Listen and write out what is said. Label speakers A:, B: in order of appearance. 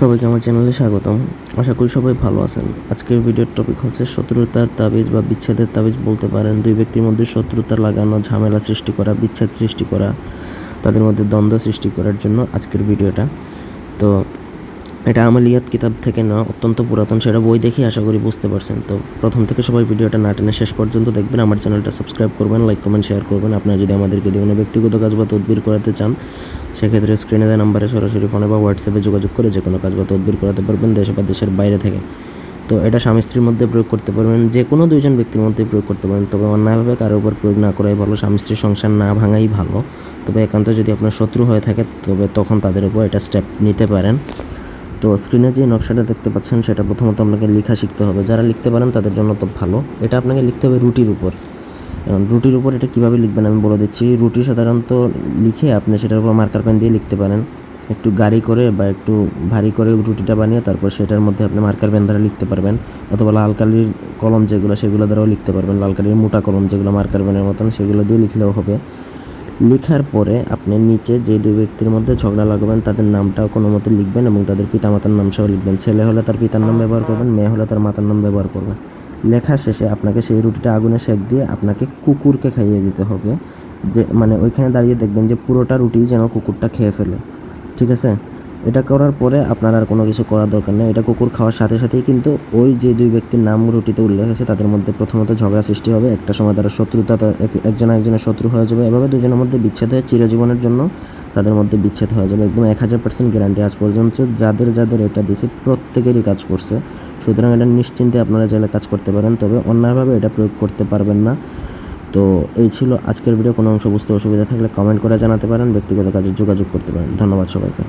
A: সবাইকে আমার চ্যানেলে স্বাগতম। আশা করি সবাই ভালো আছেন। আজকের ভিডিওর টপিক হচ্ছে শত্রুতার তাবিজ বা বিচ্ছেদের তাবিজ বলতে পারেন। দুই ব্যক্তির মধ্যে শত্রুতা লাগানো, ঝামেলা সৃষ্টি করা, বিচ্ছেদ সৃষ্টি করা, তাদের মধ্যে দ্বন্দ্ব সৃষ্টি করার জন্য আজকের ভিডিওটা। তো এটা আমালিয়াত কিতাব থেকে না, অত্যন্ত পুরাতন, সেটা বই দেখে আশা করি বুঝতে পারছেন। তো প্রথম থেকে সবাই ভিডিওটা না টেনে শেষ পর্যন্ত দেখবেন, আমার চ্যানেলটা সাবস্ক্রাইব করবেন, লাইক, কমেন্ট, শেয়ার করবেন। আপনারা যদি আমাদেরকে দিয়ে কোনো ব্যক্তিগত কাজ বা তদবির করাতে চান, সেক্ষেত্রে স্ক্রিনে দেওয়া নাম্বারে সরাসরি ফোনে বা হোয়াটসঅ্যাপে যোগাযোগ করে যে কোনো কাজ বা তদবির করাতে পারবেন দেশে বা দেশের বাইরে থেকে। তো এটা স্বামী স্ত্রীর মধ্যে প্রয়োগ করতে পারবেন, যে কোনো দুইজন ব্যক্তির মধ্যে প্রয়োগ করতে পারেন তবে অন্যায়ভাবে কারও উপর প্রয়োগ না করাই ভালো, স্বামী স্ত্রীর সংসার না ভাঙাই ভালো। তবে একান্ত যদি আপনার শত্রু হয়ে থাকে, তবে তখন তাদের উপর এটা স্টেপ নিতে পারেন। তো স্ক্রিনে যে নকশাটা দেখতে পাচ্ছেন, সেটা প্রথমত আপনাকে লেখা শিখতে হবে। যারা লিখতে পারেন, তাদের জন্য তো ভালো। এটা আপনাকে লিখতে হবে রুটির উপর। রুটির উপর এটা কীভাবে লিখবেন আমি বলে দিচ্ছি। রুটি সাধারণত লিখে আপনি সেটার উপর মার্কার পেন দিয়ে লিখতে পারেন। একটু গাড়ি করে বা একটু ভারী করে রুটিটা বানিয়ে তারপর সেটার মধ্যে আপনি মার্কার পেন দ্বারা লিখতে পারবেন। অথবা লাল কালির কলম যেগুলো, সেগুলো দ্বারাও লিখতে পারবেন। লাল কালির মোটা কলম যেগুলো মার্কার পেনের মতন, সেগুলো দিয়ে লিখলেও হবে। লেখার পরে আপনি নিচে যে দুই ব্যক্তির মধ্যে ঝগড়া লাগাবেন, তাদের নামটাও কোনো মতে লিখবেন এবং তাদের পিতামাতার নাম সহ লিখবেন। ছেলে হলে তার পিতার নাম ব্যবহার করবেন, মেয়ে হলে তার মাতার নাম ব্যবহার করবেন। লেখা শেষে আপনাকে সেই রুটিটা আগুনে সেঁক দিয়ে আপনাকে কুকুরকে খাইয়ে দিতে হবে। যে মানে ওইখানে দাঁড়িয়ে দেখবেন যে পুরোটা রুটি যেন কুকুরটা খেয়ে ফেলে। ঠিক আছে? এটা করার পরে আপনার আর কোনো কিছু করার দরকার নেই। এটা কুকুর খাওয়ার সাথে সাথেই কিন্তু ওই যে দুই ব্যক্তির নাম রুটিতে উল্লেখ আছে, তাদের মধ্যে প্রথমত ঝগড়া সৃষ্টি হবে। একটা সময় তারা শত্রুতা এক- একজন একজনের শত্রু হয়ে যাবে। এভাবে দুজনের মধ্যে বিচ্ছেদ হয়ে চিরজীবনের জন্য তাদের মধ্যে বিচ্ছেদ হয়ে যাবে। একদম এক হাজার পার্সেন্ট গ্যারান্টি আজ পর্যন্ত যাদের যাদের এটা দিয়েছে প্রত্যেকেরই কাজ করছে। সুতরাং এটা নিশ্চিন্তে আপনারা চাইলে কাজ করতে পারেন, তবে অন্যায়ভাবে এটা প্রয়োগ করতে পারবেন না। তো এই ছিল আজকের ভিডিও। কোনো অংশ বুঝতে অসুবিধা থাকলে কমেন্ট করে জানাতে পারেন। ব্যক্তিগত কাজে যোগাযোগ করতে পারেন। ধন্যবাদ সবাইকে।